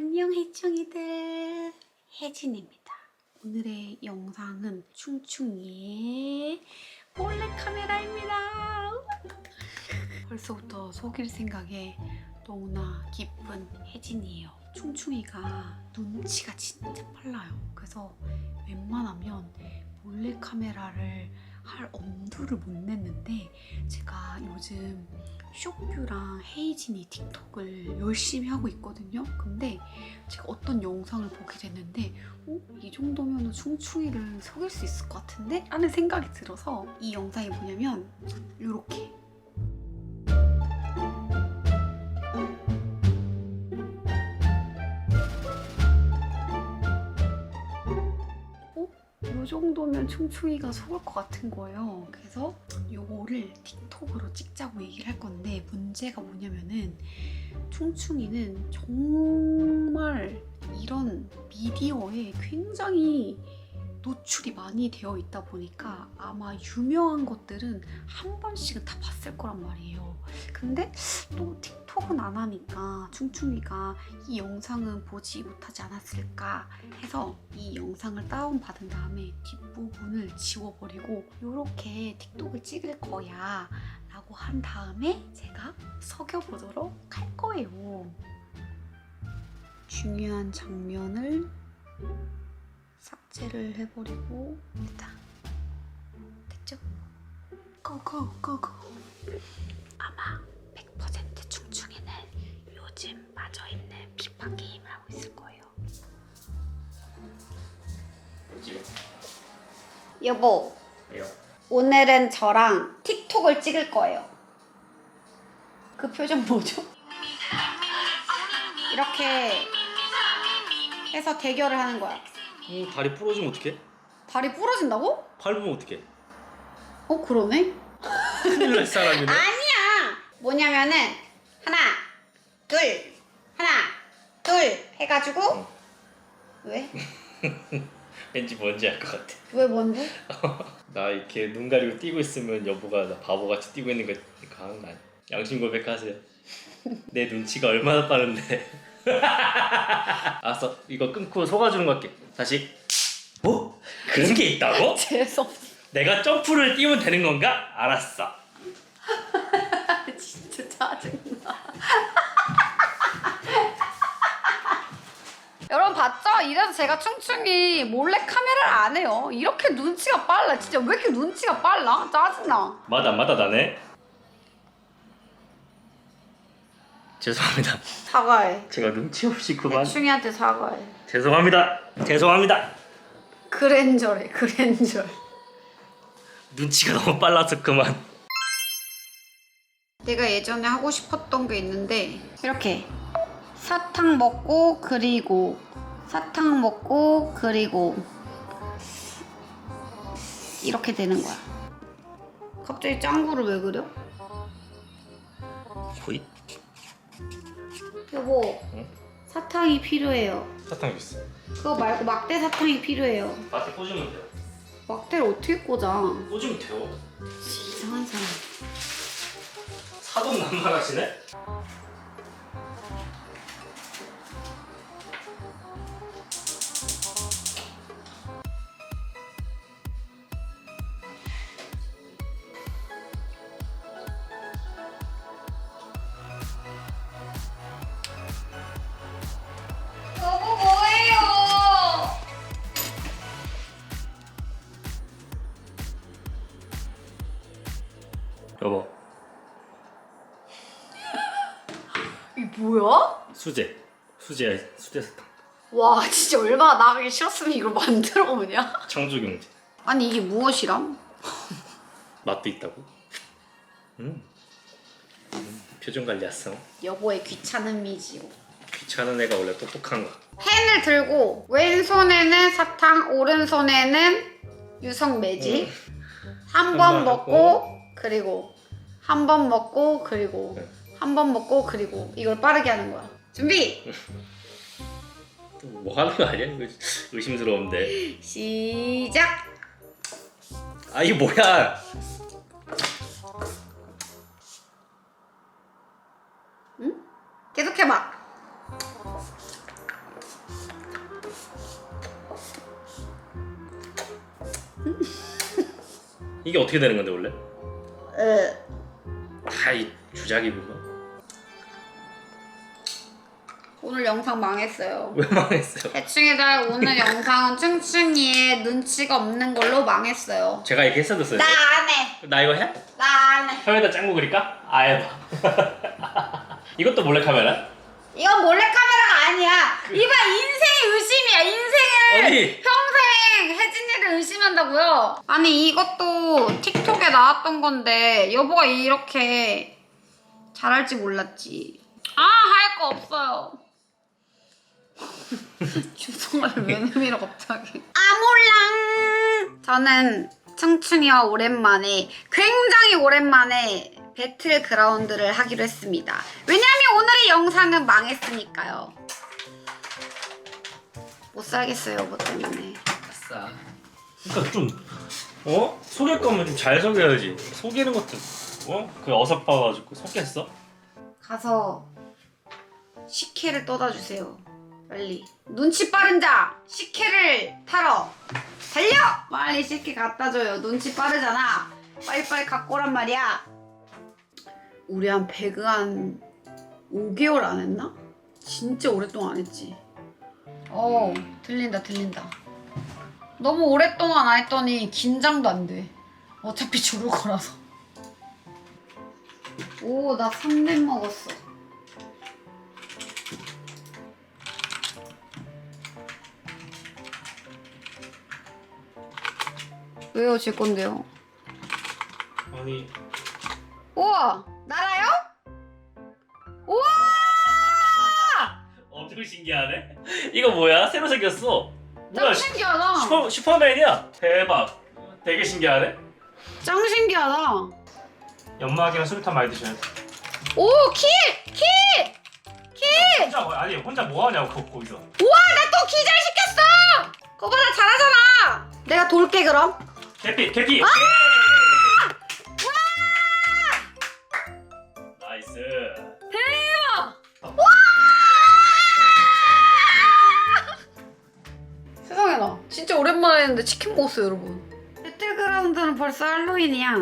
안녕 해충이들 혜진입니다. 오늘의 영상은 충충이의 몰래카메라입니다. 벌써부터 속일 생각에 너무나 기쁜 혜진이에요. 충충이가 눈치가 진짜 빨라요. 그래서 웬만하면 몰래카메라를 할 엄두를 못 냈는데 제가 요즘 쇼뷰랑 헤이진이 틱톡을 열심히 하고 있거든요. 근데 제가 어떤 영상을 보게 됐는데 어? 이 정도면 충충이를 속일 수 있을 것 같은데? 하는 생각이 들어서 이 영상이 뭐냐면 이렇게 이 정도면 충충이가 속을 것 같은 거예요. 그래서 요거를 틱톡으로 찍자고 얘기를 할 건데 문제가 뭐냐면은 충충이는 정말 이런 미디어에 굉장히 노출이 많이 되어 있다 보니까 아마 유명한 것들은 한 번씩은 다 봤을 거란 말이에요. 근데 또 틱톡 은 안 하니까 충충이가 이 영상은 보지 못하지 않았을까 해서 이 영상을 다운받은 다음에 뒷부분을 지워버리고 이렇게 틱톡을 찍을 거야 라고 한 다음에 제가 석여보도록 할 거예요. 중요한 장면을 삭제를 해버리고 됐다. 됐죠? 고고 고고 아마 100% 충충이는 요즘 빠져있는 피파 게임을 하고 있을 거예요. 뭐지? 여보, 왜요? 오늘은 저랑 틱톡을 찍을 거예요. 그 표정 뭐죠? 이렇게 해서 대결을 하는 거야. 어, 다리 부러지면 어떡해? 다리 부러진다고? 밟으면 어떡해? 어, 그러네. 큰일 날 사람이네 아니야. 뭐냐면은 하나, 둘, 하나, 둘 해가지고 어. 왜? 왠지 뭔지 알 것 같아 왜 뭔데? 나 이렇게 눈 가리고 뛰고 있으면 여보가 나 바보같이 뛰고 있는 거 강한 거 아니야? 양심 고백하세요 내 눈치가 얼마나 빠른데 알았어 이거 끊고 속아주는 거 할게 다시 뭐? 그런 게 있다고? 재수 없어. 내가 점프를 뛰면 되는 건가? 알았어 진짜 짜증나. 여러분 봤죠? 이래서 제가 충충이 몰래 카메라를 안 해요. 이렇게 눈치가 빨라. 진짜 왜 이렇게 눈치가 빨라? 짜증나. 맞아 맞아 나네 죄송합니다 사과해. 제가 눈치 없이 그만 충이한테 사과해. 죄송합니다 죄송합니다 그랜저래, 그랜저. 눈치가 너무 빨라서 그만 내가 예전에 하고 싶었던 게 있는데 이렇게 사탕 먹고 그리고 사탕 먹고 그리고 이렇게 되는 거야. 갑자기 짱구를 왜 그려? 거의 여보, 응? 사탕이 필요해요. 사탕 있어 그거 말고 막대 사탕이 필요해요. 밭에 꽂으면 돼요 막대를 어떻게 꽂아? 꽂으면 돼요 이상한 사람. 사돈 난만하시네 여보 이 뭐야? 수제 수제 수제 사탕 와 진짜 얼마나 나가기 싫었으면 이걸 만들어 오냐? 창조경제 아니 이게 무엇이람? 맛도 있다고 음. 음, 표정 관리했어 여보의 귀찮은 미지요. 귀찮은 애가 원래 똑똑한 거 펜을 들고 왼손에는 사탕, 오른손에는 유성 매직. 한 번 한번 먹고 그리고 한 번 먹고 그리고 네. 한 번 먹고 그리고 이걸 빠르게 하는 거야. 준비. 뭐 하는 거 아니야? 이거 의심스러운데. 시작. 아 이게 뭐야? 응? 계속 해봐. 이게 어떻게 되는 건데 원래? 으. 아이 주작이구만. 오늘 영상 망했어요. 왜 망했어요? 대충이들 오늘 영상은 충충이의 눈치가 없는 걸로 망했어요. 제가 이렇게 했어줬어요. 나 안 해. 나 이거 해? 나 안 해. 혀에다 짱구 그릴까? 아 해봐. 이것도 몰래 카메라? 이건 몰래 카메라가 아니야. 이봐 인생이 의심이야. 인생을 아니. 평생 의심한다고요? 아니 이것도 틱톡에 나왔던 건데 여보가 이렇게 잘할지 몰랐지. 아 할 거 없어요. 주성을 왜 내밀어 갑자기? 아 몰랑. 저는 청춘이와 오랜만에 굉장히 오랜만에 배틀 그라운드를 하기로 했습니다. 왜냐면 오늘의 영상은 망했으니까요. 못 살겠어요 여보 때문에. 그러니까 좀 어? 속일 거면 좀 잘 속여야지. 속이는 것도 어? 그 어서 봐가지고 속였어? 가서 식혜를 떠다 주세요. 빨리. 눈치 빠른 자 식혜를 타러 달려! 빨리 식혜 갖다 줘요. 눈치 빠르잖아. 빨리빨리 갖고 오란 말이야. 우리 한 배그 한 5개월 안 했나? 진짜 오랫동안 안 했지. 어, 들린다, 들린다. 너무 오랫동안 안 했더니 긴장도 안 돼. 어차피 죽을 거라서. 오, 나 3렙 먹었어. 왜요, 제 건데요? 아니 우와, 나라요? 우와! 엄청 신기하네. 이거 뭐야? 새로 생겼어. 뭐야? 짱 슈- 신기하다. 슈퍼 슈퍼맨이야. 대박. 되게 신기하네. 짱 신기하다. 연막이랑 수류탄 많이 드셔야 돼. 오, 킬! 킬! 킬! 혼자 뭐 아니 혼자 뭐 하냐고 거- 거기서. 우와, 나 또 기절 시켰어! 거보다 잘하잖아! 내가 돌게, 그럼. 개피 개피. 아! 오케이. 했는데 치킨 먹었어요 여러분. 배틀그라운드는 벌써 할로윈이야